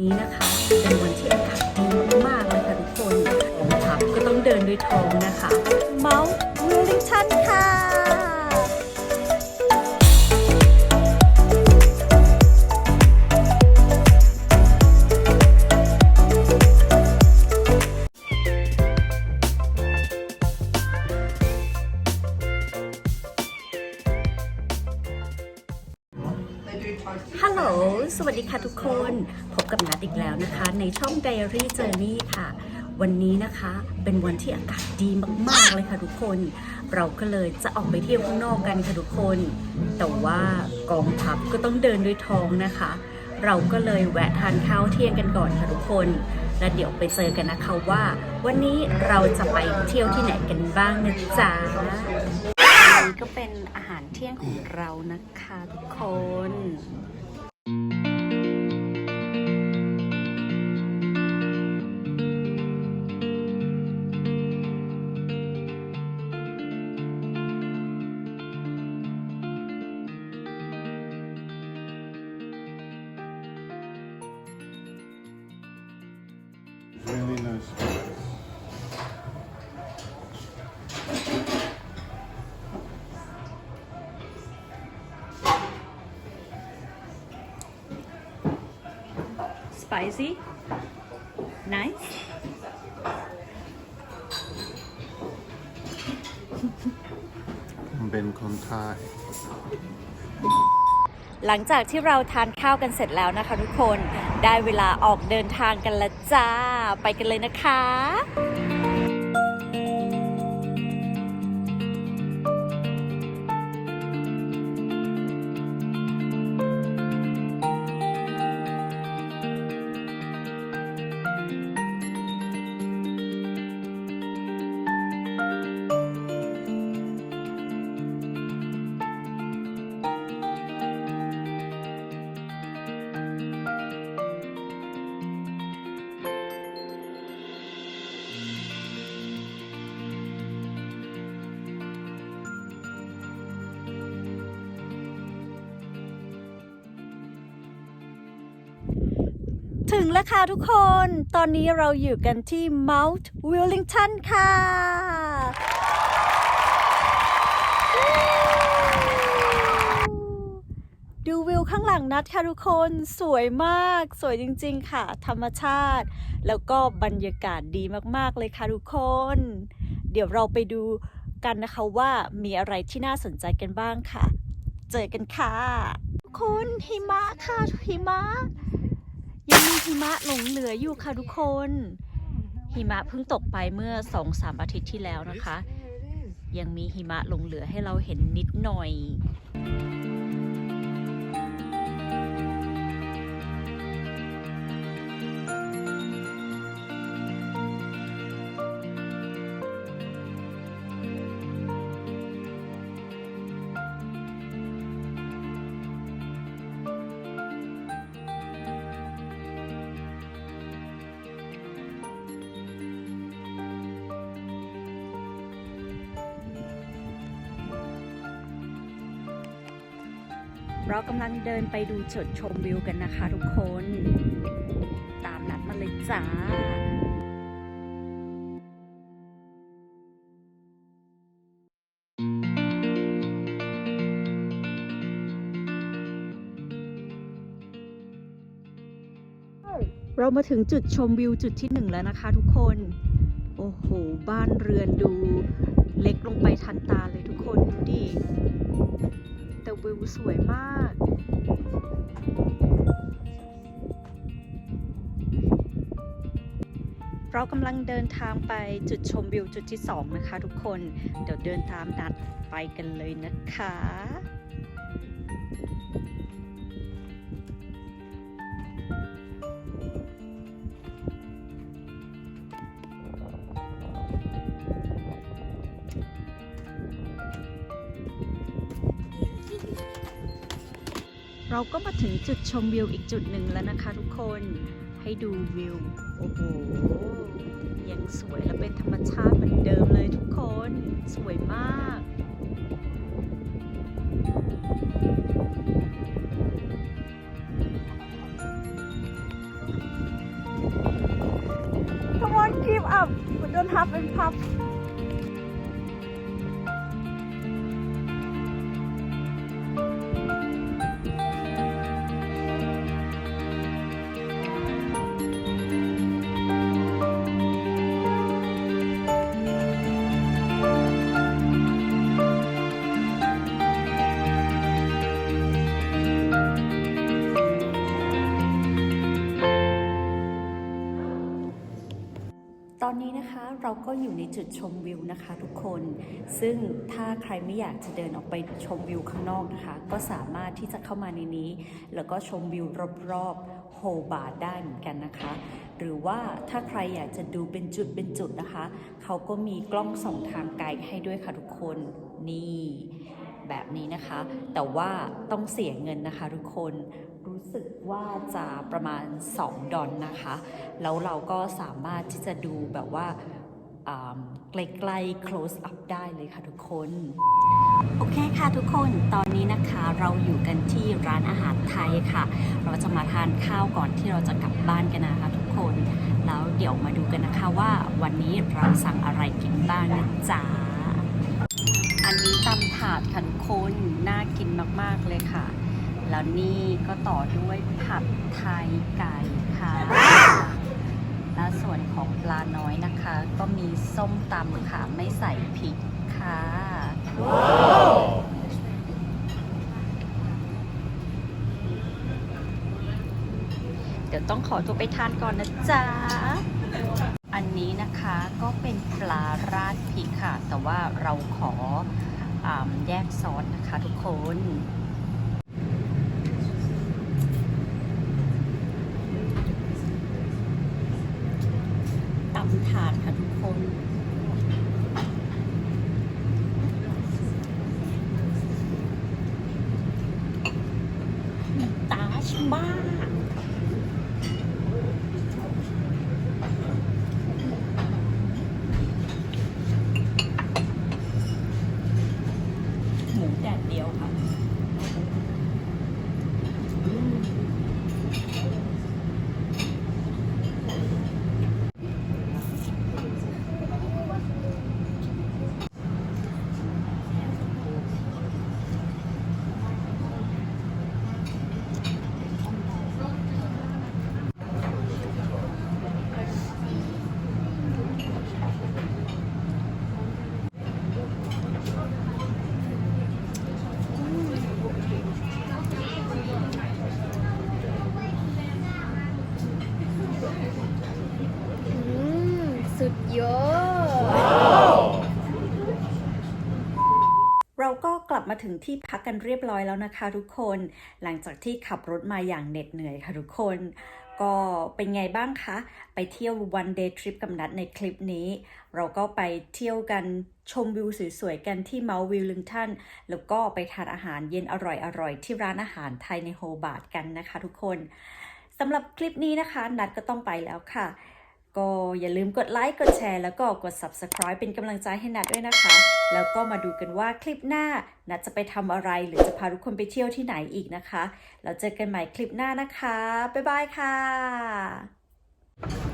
นี้นะคะเป็นวันที่อากาศดีมากๆเลยค่ะทุกคนของทัพก็ต้องเดินด้วยท้องนะคะ เมาส์วิลลิงชันค่ะฮัลโหล สวัสดีค่ะทุกคนพบ กับนัดอีกแล้วนะคะ ในช่อง Diary Journey ค่ะ วันนี้นะคะเป็นวันที่อากาศดีมากๆเลยค่ะทุกคน เราก็เลยจะออกไปเที่ยวข้างนอกกันค่ะทุกคน แต่ว่ากองทัพก็ต้องเดินด้วยท้องนะคะ เราก็เลยแวะทานข้าวเที่ยงกันก่อนค่ะทุกคน และเดี๋ยวไปเจอกันนะคะว่า วันนี้เราจะไปเที่ยวที่ไหนกันบ้างนะจ๊ะก็เป็นอาหารเที่ยงของเรานะคะทุกคน Really nice place. spicy nice ผมเป็นคนไทยหลังจากที่เราทานข้าวกันเสร็จแล้วนะคะทุกคน ได้เวลาออกเดินทางกันละจ้า ไปกันเลยนะคะ งแล้วค่ะทุกคน ตอนนี้เราอยู่กันที่ Mount Wellington ค่ะ ดูวิวข้างหลังนัดค่ะทุกคนสวยมาก สวยจริงๆค่ะ ธรรมชาติ แล้วก็บรรยากาศดีมากๆเลยค่ะทุกคน เดี๋ยวเราไปดูกันนะคะว่ามีอะไรที่น่าสนใจกันบ้างค่ะ เจอกันค่ะ ทุกคนหิมะค่ะหิมะ หิมะหลงเหลืออยู่ค่ะทุกคน หิมะเพิ่งตกไปเมื่อสองสามอาทิตย์ที่แล้วนะคะ ยังมีหิมะหลงเหลือให้เราเห็นนิดหน่อย เรากำลังเดินไปดูจุดชมวิวกันนะคะทุกคน ตามนัดมาเลยจ้าเรามาถึงจุดชมวิวจุดที่หนึ่งแล้วนะคะทุกคน โอ้โห บ้านเรือนดู เล็กลงไปทันตาเลยทุกคน ดูดิ วิวสวยมาก เรากำลังเดินทางไปจุดชมวิวจุดที่สองนะคะทุกคน เดี๋ยวเดินตามนัดไปกันเลยนะคะ เราก็มาถึงจุดชมวิวอีกจุดหนึ่งแล้วนะคะทุกคนให้ดูวิว โอ้โห ยังสวยและเป็นธรรมชาติเหมือนเดิมเลยทุกคน สวยมาก เราก็อยู่ในจุดชมวิวนะคะทุกคน ซึ่งถ้าใครไม่อยากจะเดินออกไปชมวิวข้างนอกนะคะ ก็สามารถที่จะเข้ามาในนี้ แล้วก็ชมวิวรอบๆโฮบาร์ดได้เหมือนกันนะคะ หรือว่าถ้าใครอยากจะดูเป็นจุดเป็นจุดนะคะ เขาก็มีกล้องส่องทางไกลให้ด้วยค่ะทุกคนนี่แบบนี้นะคะ แต่ว่าต้องเสียเงินนะคะทุกคน รู้สึกว่าจะประมาณ 2 ดอลนะคะ แล้วเราก็สามารถที่จะดูแบบว่าอ่าใกล้ๆ close up ได้เลยค่ะทุกคน โอเคค่ะทุกคน ตอนนี้นะคะเราอยู่กันที่ร้านอาหารไทยค่ะ เราจะมาทานข้าวก่อนที่เราจะกลับบ้านกันนะคะทุกคน แล้วเดี๋ยวมาดูกันนะคะว่าวันนี้เราสั่งอะไรกินบ้างนะจ๊ะ อันนี้ตำถาดค่ะทุกคน น่ากินมากๆเลยค่ะ แล้วนี่ก็ต่อด้วยผัดไทยไก่ค่ะ และส่วนของปลาน้อยนะคะ ก็มีส้มตำค่ะ ไม่ใส่พริกค่ะ เดี๋ยวต้องขอตัวไปทานก่อนนะจ๊ะ อันนี้นะคะก็เป็นปลาราดพริกค่ะ แต่ว่าเราขออแยกซอสนะคะทุกคน ตำถาดค่ะทุกคน มากหมูแดดเดียวค่ะ ดยอดเราก็กลับมาถึงที่พักกันเรียบร้อยแล้วนะคะทุกคน หลังจากที่ขับรถมาอย่างเหน็ดเหนื่อยค่ะทุกคน ก็เป็นไงบ้างคะ ไปเที่ยว one day trip กับนัดในคลิปนี้ เราก็ไปเที่ยวกันชมวิวสวยๆกันที่เมาวิลลิงตันแล้วก็ไปทานอาหารเย็นอร่อยๆ ที่ร้านอาหารไทยในโฮบาร์ดกันนะคะทุกคนสำหรับคลิปนี้นะคะ นัดก็ต้องไปแล้วค่ะ ก็อย่าลืมกดไลค์กดแชร์แล้วก็กด subscribe เป็นกำลังใจให้นัดด้วยนะคะ แล้วก็มาดูกันว่าคลิปหน้านัดจะไปทำอะไรหรือจะพาทุกคนไปเที่ยวที่ไหนอีกนะคะ แล้วเจอกันใหม่คลิปหน้านะคะ บ๊ายบายค่ะ